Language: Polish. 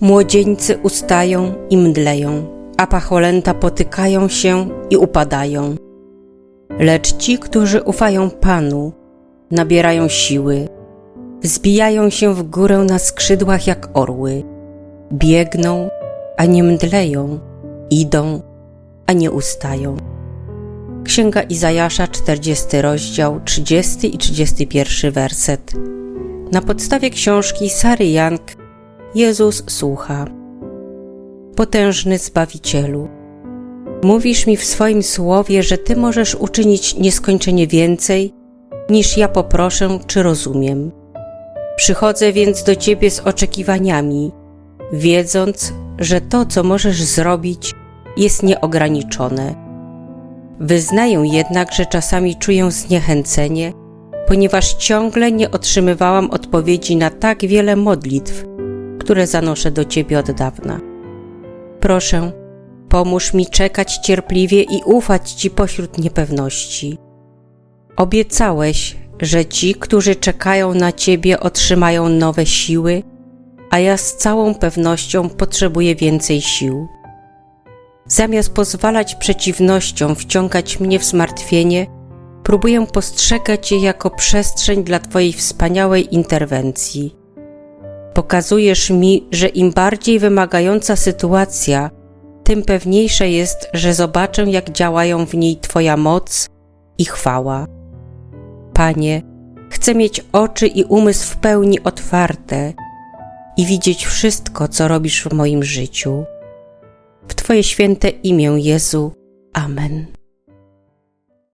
Młodzieńcy ustają i mdleją, a pacholęta potykają się i upadają. Lecz ci, którzy ufają Panu, nabierają siły, wzbijają się w górę na skrzydłach jak orły, biegną, a nie mdleją, idą, a nie ustają. Księga Izajasza, 40 rozdział, 30 i 31 werset. Na podstawie książki Sary Young Jezus słucha. Potężny Zbawicielu, mówisz mi w swoim słowie, że Ty możesz uczynić nieskończenie więcej, niż ja poproszę czy rozumiem. Przychodzę więc do Ciebie z oczekiwaniami, wiedząc, że to, co możesz zrobić, jest nieograniczone. Wyznaję jednak, że czasami czuję zniechęcenie, ponieważ ciągle nie otrzymywałam odpowiedzi na tak wiele modlitw, które zanoszę do Ciebie od dawna. Proszę, pomóż mi czekać cierpliwie i ufać Ci pośród niepewności. Obiecałeś, że ci, którzy czekają na Ciebie, otrzymają nowe siły, a ja z całą pewnością potrzebuję więcej sił. Zamiast pozwalać przeciwnościom wciągać mnie w zmartwienie, próbuję postrzegać je jako przestrzeń dla Twojej wspaniałej interwencji. Pokazujesz mi, że im bardziej wymagająca sytuacja, tym pewniejsze jest, że zobaczę, jak działają w niej Twoja moc i chwała. Panie, chcę mieć oczy i umysł w pełni otwarte i widzieć wszystko, co robisz w moim życiu. W Twoje święte imię, Jezu. Amen.